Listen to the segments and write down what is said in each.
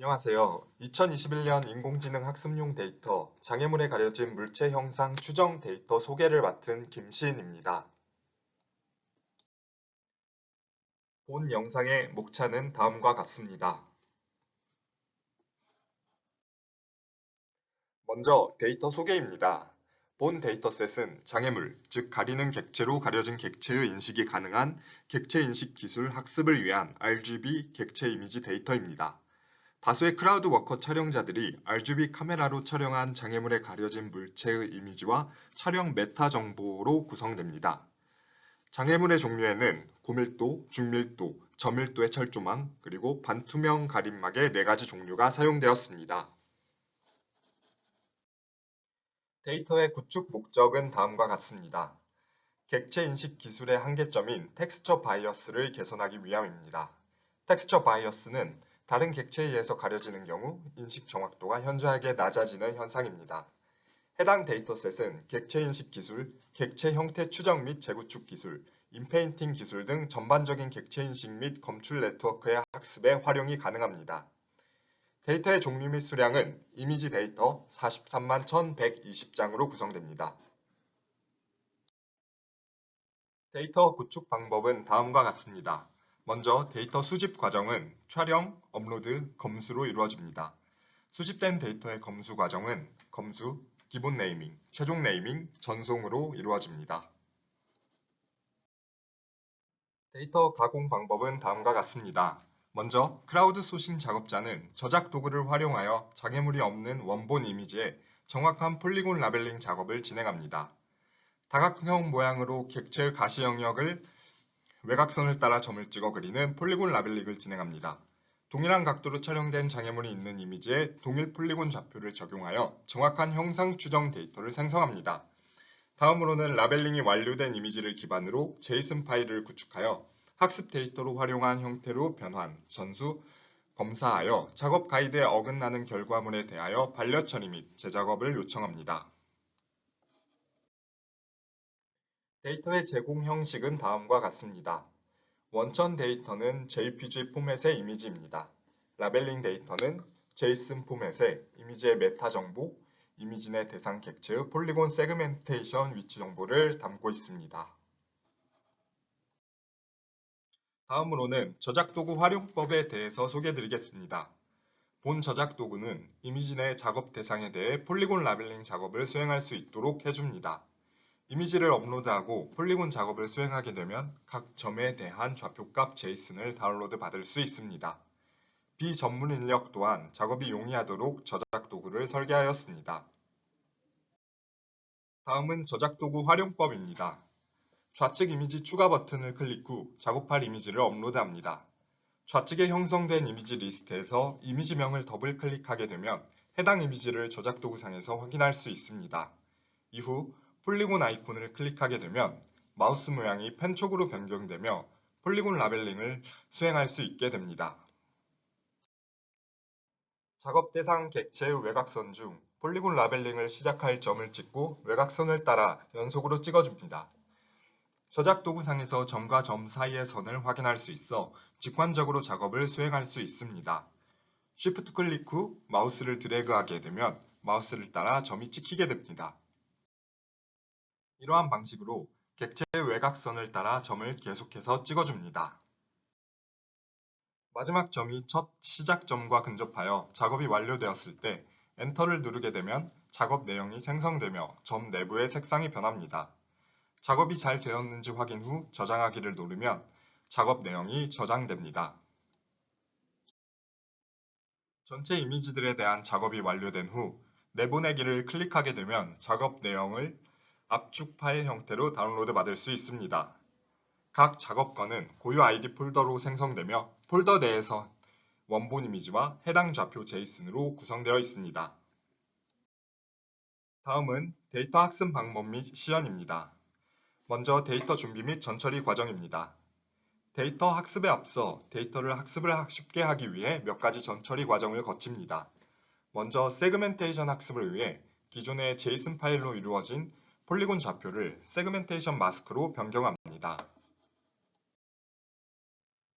안녕하세요. 2021년 인공지능 학습용 데이터 장애물에 가려진 물체 형상 추정 데이터 소개를 맡은 김시인입니다. 본 영상의 목차는 다음과 같습니다. 먼저 데이터 소개입니다. 본 데이터셋은 장애물, 즉 가리는 객체로 가려진 객체의 인식이 가능한 객체 인식 기술 학습을 위한 RGB 객체 이미지 데이터입니다. 다수의 크라우드 워커 촬영자들이 RGB 카메라로 촬영한 장애물에 가려진 물체의 이미지와 촬영 메타 정보로 구성됩니다. 장애물의 종류에는 고밀도, 중밀도, 저밀도의 철조망, 그리고 반투명 가림막의 네 가지 종류가 사용되었습니다. 데이터의 구축 목적은 다음과 같습니다. 객체 인식 기술의 한계점인 텍스처 바이어스를 개선하기 위함입니다. 텍스처 바이어스는 다른 객체에 의해서 가려지는 경우 인식 정확도가 현저하게 낮아지는 현상입니다. 해당 데이터셋은 객체 인식 기술, 객체 형태 추정 및 재구축 기술, 인페인팅 기술 등 전반적인 객체 인식 및 검출 네트워크의 학습에 활용이 가능합니다. 데이터의 종류 및 수량은 이미지 데이터 43만 1120장으로 구성됩니다. 데이터 구축 방법은 다음과 같습니다. 먼저 데이터 수집 과정은 촬영, 업로드, 검수로 이루어집니다. 수집된 데이터의 검수 과정은 검수, 기본 네이밍, 최종 네이밍, 전송으로 이루어집니다. 데이터 가공 방법은 다음과 같습니다. 먼저 크라우드 소싱 작업자는 저작 도구를 활용하여 장애물이 없는 원본 이미지에 정확한 폴리곤 라벨링 작업을 진행합니다. 다각형 모양으로 객체의 가시 영역을 외곽선을 따라 점을 찍어 그리는 폴리곤 라벨링을 진행합니다. 동일한 각도로 촬영된 장애물이 있는 이미지에 동일 폴리곤 좌표를 적용하여 정확한 형상 추정 데이터를 생성합니다. 다음으로는 라벨링이 완료된 이미지를 기반으로 제이슨 파일을 구축하여 학습 데이터로 활용한 형태로 변환, 전수, 검사하여 작업 가이드에 어긋나는 결과물에 대하여 반려 처리 및 재작업을 요청합니다. 데이터의 제공 형식은 다음과 같습니다. 원천 데이터는 JPG 포맷의 이미지입니다. 라벨링 데이터는 JSON 포맷의 이미지의 메타 정보, 이미지 내 대상 객체의 폴리곤 세그멘테이션 위치 정보를 담고 있습니다. 다음으로는 저작도구 활용법에 대해서 소개드리겠습니다. 본 저작도구는 이미지 내 작업 대상에 대해 폴리곤 라벨링 작업을 수행할 수 있도록 해줍니다. 이미지를 업로드하고 폴리곤 작업을 수행하게 되면 각 점에 대한 좌표값 제이슨을 다운로드 받을 수 있습니다. 비전문 인력 또한 작업이 용이하도록 저작 도구를 설계하였습니다. 다음은 저작 도구 활용법입니다. 좌측 이미지 추가 버튼을 클릭 후 작업할 이미지를 업로드합니다. 좌측에 형성된 이미지 리스트에서 이미지명을 더블 클릭하게 되면 해당 이미지를 저작 도구상에서 확인할 수 있습니다. 이후 폴리곤 아이콘을 클릭하게 되면 마우스 모양이 펜촉으로 변경되며 폴리곤 라벨링을 수행할 수 있게 됩니다. 작업 대상 객체의 외곽선 중 폴리곤 라벨링을 시작할 점을 찍고 외곽선을 따라 연속으로 찍어줍니다. 저작 도구상에서 점과 점 사이의 선을 확인할 수 있어 직관적으로 작업을 수행할 수 있습니다. Shift 클릭 후 마우스를 드래그하게 되면 마우스를 따라 점이 찍히게 됩니다. 이러한 방식으로 객체의 외곽선을 따라 점을 계속해서 찍어줍니다. 마지막 점이 첫 시작점과 근접하여 작업이 완료되었을 때 엔터를 누르게 되면 작업 내용이 생성되며 점 내부의 색상이 변합니다. 작업이 잘 되었는지 확인 후 저장하기를 누르면 작업 내용이 저장됩니다. 전체 이미지들에 대한 작업이 완료된 후 내보내기를 클릭하게 되면 작업 내용을 압축 파일 형태로 다운로드 받을 수 있습니다. 각 작업건은 고유 아이디 폴더로 생성되며 폴더 내에서 원본 이미지와 해당 좌표 제이슨으로 구성되어 있습니다. 다음은 데이터 학습 방법 및 시연입니다. 먼저 데이터 준비 및 전처리 과정입니다. 데이터 학습에 앞서 데이터를 학습을 쉽게 하기 위해 몇 가지 전처리 과정을 거칩니다. 먼저 세그멘테이션 학습을 위해 기존의 제이슨 파일로 이루어진 폴리곤 좌표를 세그멘테이션 마스크로 변경합니다.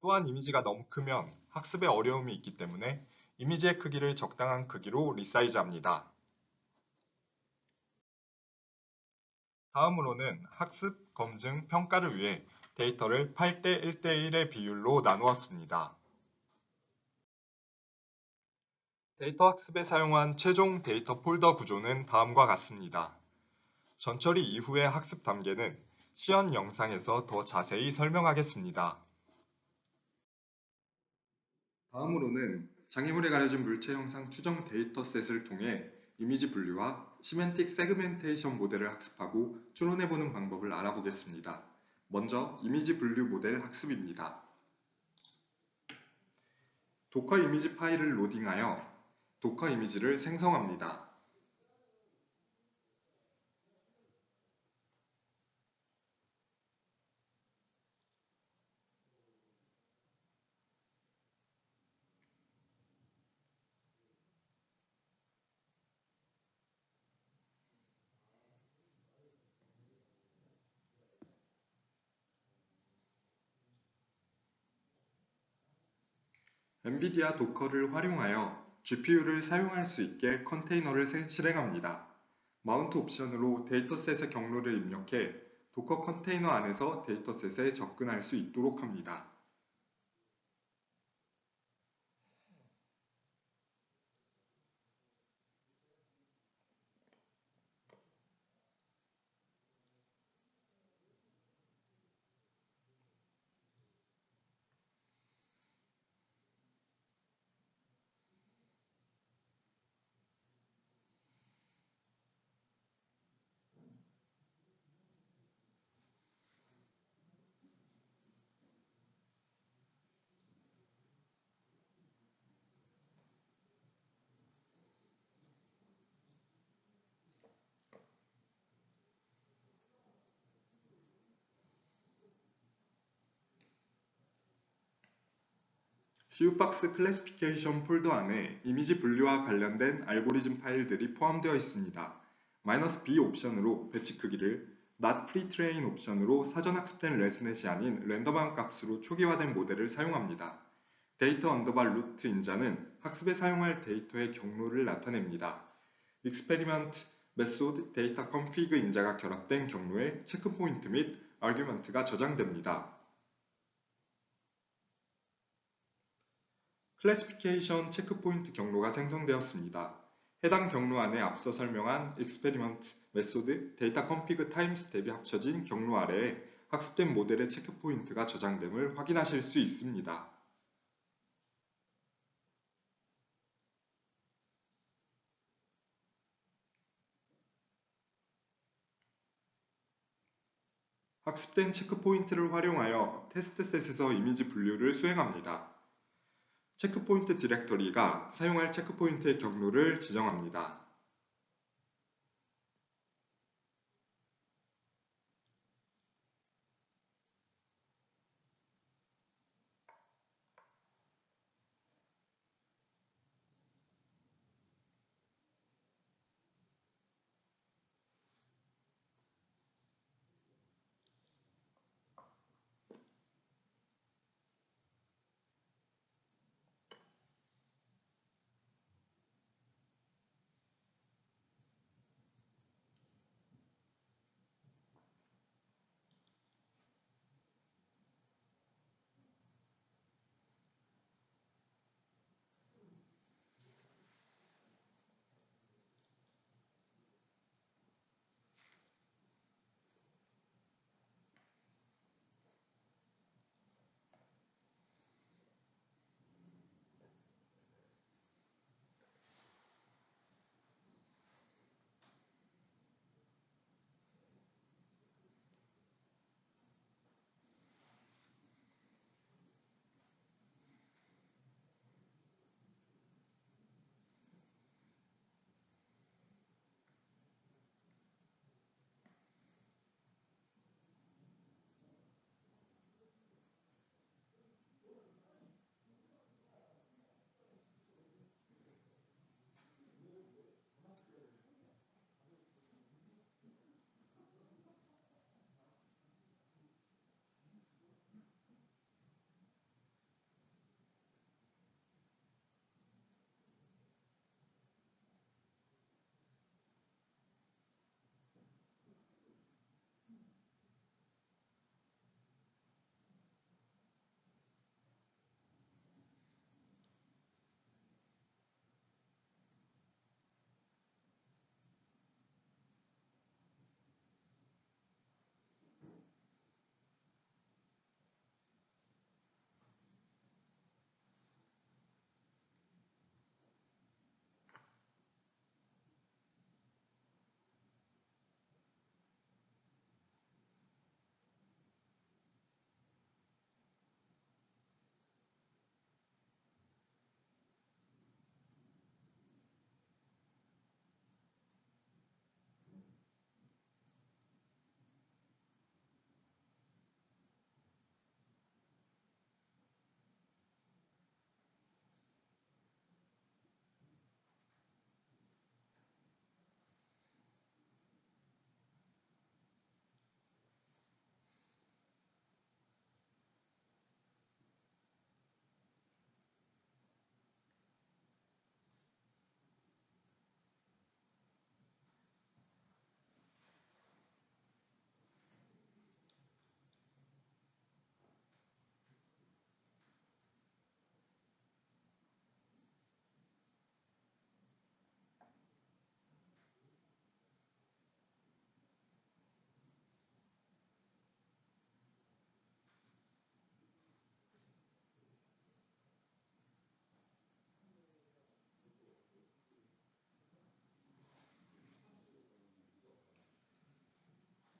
또한 이미지가 너무 크면 학습에 어려움이 있기 때문에 이미지의 크기를 적당한 크기로 리사이즈합니다. 다음으로는 학습, 검증, 평가를 위해 데이터를 8대 1대1의 비율로 나누었습니다. 데이터 학습에 사용한 최종 데이터 폴더 구조는 다음과 같습니다. 전처리 이후의 학습 단계는 시연 영상에서 더 자세히 설명하겠습니다. 다음으로는 장애물에 가려진 물체 형상 추정 데이터셋을 통해 이미지 분류와 시멘틱 세그멘테이션 모델을 학습하고 추론해보는 방법을 알아보겠습니다. 먼저 이미지 분류 모델 학습입니다. 도커 이미지 파일을 로딩하여 도커 이미지를 생성합니다. 엔비디아 도커를 활용하여 GPU를 사용할 수 있게 컨테이너를 실행합니다. 마운트 옵션으로 데이터셋의 경로를 입력해 도커 컨테이너 안에서 데이터셋에 접근할 수 있도록 합니다. CU박스 클래시피케이션 폴더 안에 이미지 분류와 관련된 알고리즘 파일들이 포함되어 있습니다. "-b 옵션으로 배치 크기를, not pre-train 옵션으로 사전 학습된 레스넷이 아닌 랜덤한 값으로 초기화된 모델을 사용합니다. 데이터 언더바 루트 인자는 학습에 사용할 데이터의 경로를 나타냅니다. experiment, method, 데이터 config 인자가 결합된 경로에 체크 포인트 및 아규먼트가 저장됩니다. 클래시피케이션 체크포인트 경로가 생성되었습니다. 해당 경로 안에 앞서 설명한 experiment, method, data config time step이 합쳐진 경로 아래에 학습된 모델의 체크포인트가 저장됨을 확인하실 수 있습니다. 학습된 체크포인트를 활용하여 테스트셋에서 이미지 분류를 수행합니다. 체크포인트 디렉터리가 사용할 체크포인트의 경로를 지정합니다.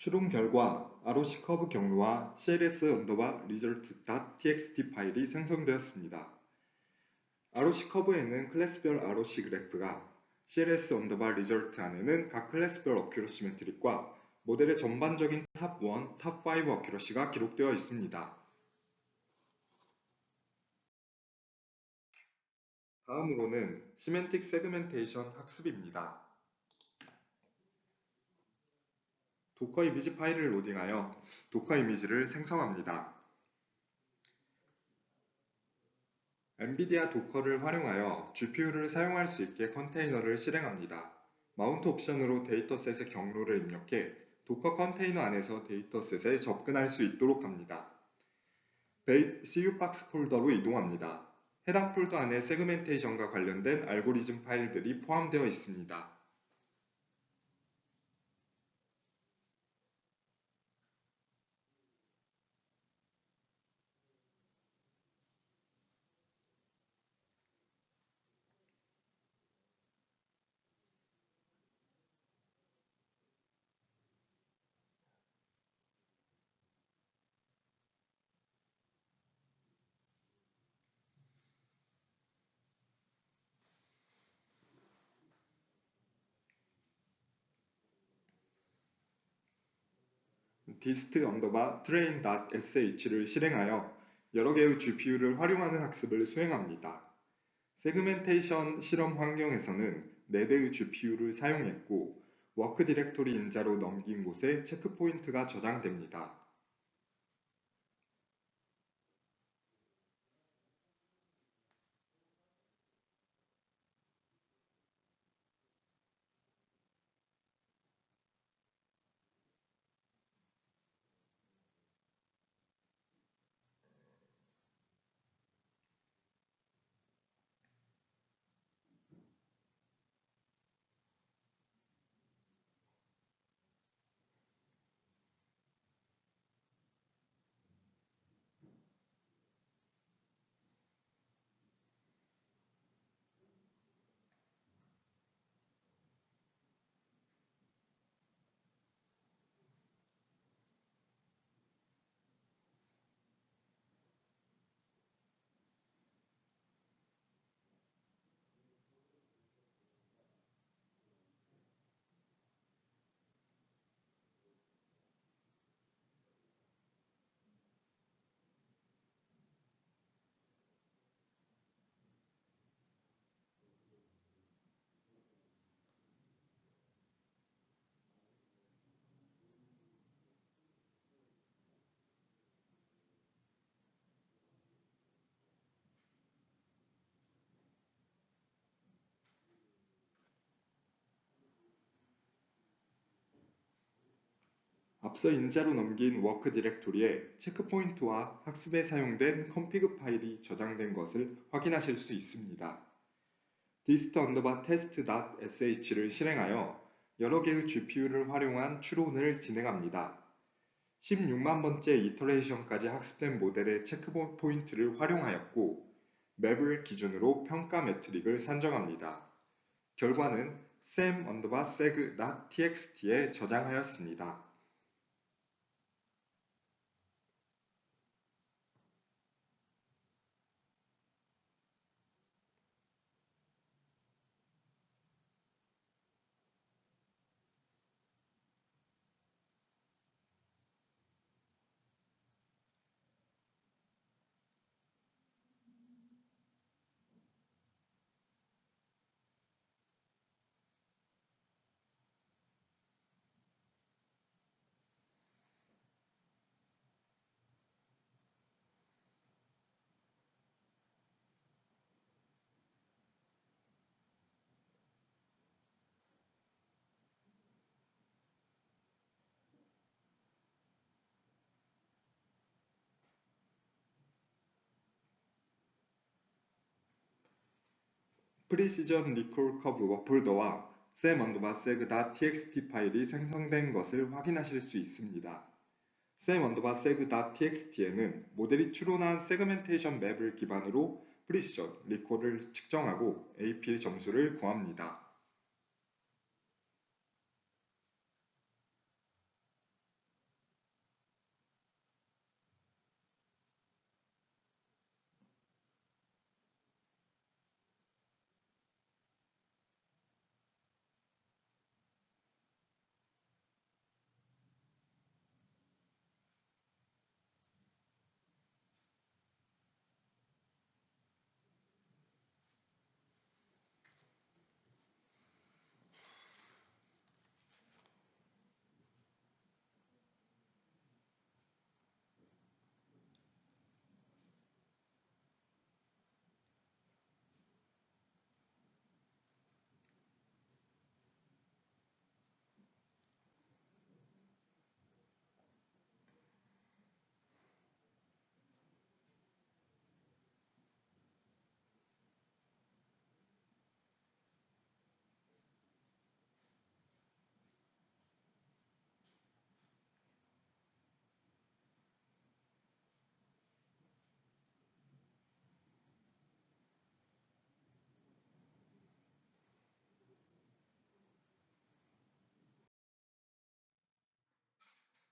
추론 결과 ROC 커브 경로와 CLS 언더바 result.txt 파일이 생성되었습니다. ROC 커브에는 클래스별 ROC 그래프가 CLS 언더바 result 안에는 각 클래스별 어큐러시 매트릭과 모델의 전반적인 탑 1, 탑5 어큐러시가 기록되어 있습니다. 다음으로는 시멘틱 세그멘테이션 학습입니다. 도커 이미지 파일을 로딩하여 도커 이미지를 생성합니다. 엔비디아 도커를 활용하여 GPU를 사용할 수 있게 컨테이너를 실행합니다. 마운트 옵션으로 데이터셋의 경로를 입력해 도커 컨테이너 안에서 데이터셋에 접근할 수 있도록 합니다. CU 박스 폴더로 이동합니다. 해당 폴더 안에 세그멘테이션과 관련된 알고리즘 파일들이 포함되어 있습니다. Dist 언더바 train.sh를 실행하여 여러 개의 GPU를 활용하는 학습을 수행합니다. 세그멘테이션 실험 환경에서는 4대의 GPU를 사용했고 워크 디렉토리 인자로 넘긴 곳에 체크 포인트가 저장됩니다. 앞서 인자로 넘긴 워크 디렉토리에 체크 포인트와 학습에 사용된 config 파일이 저장된 것을 확인하실 수 있습니다. dist 언더바 test.sh를 실행하여 여러 개의 GPU를 활용한 추론을 진행합니다. 16만 번째 이터레이션까지 학습된 모델의 체크 포인트를 활용하였고 맵을 기준으로 평가 매트릭을 산정합니다. 결과는 sem 언더바 seg.txt에 저장하였습니다. 프리시전 리콜 커브 폴더와 sem 언더바 seg.txt 파일이 생성된 것을 확인하실 수 있습니다. sem 언더바 seg.txt에는 모델이 추론한 세그멘테이션 맵을 기반으로 프리시전 리콜을 측정하고 AP 점수를 구합니다.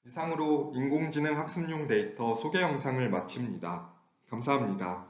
이상으로 인공지능 학습용 데이터 소개 영상을 마칩니다. 감사합니다.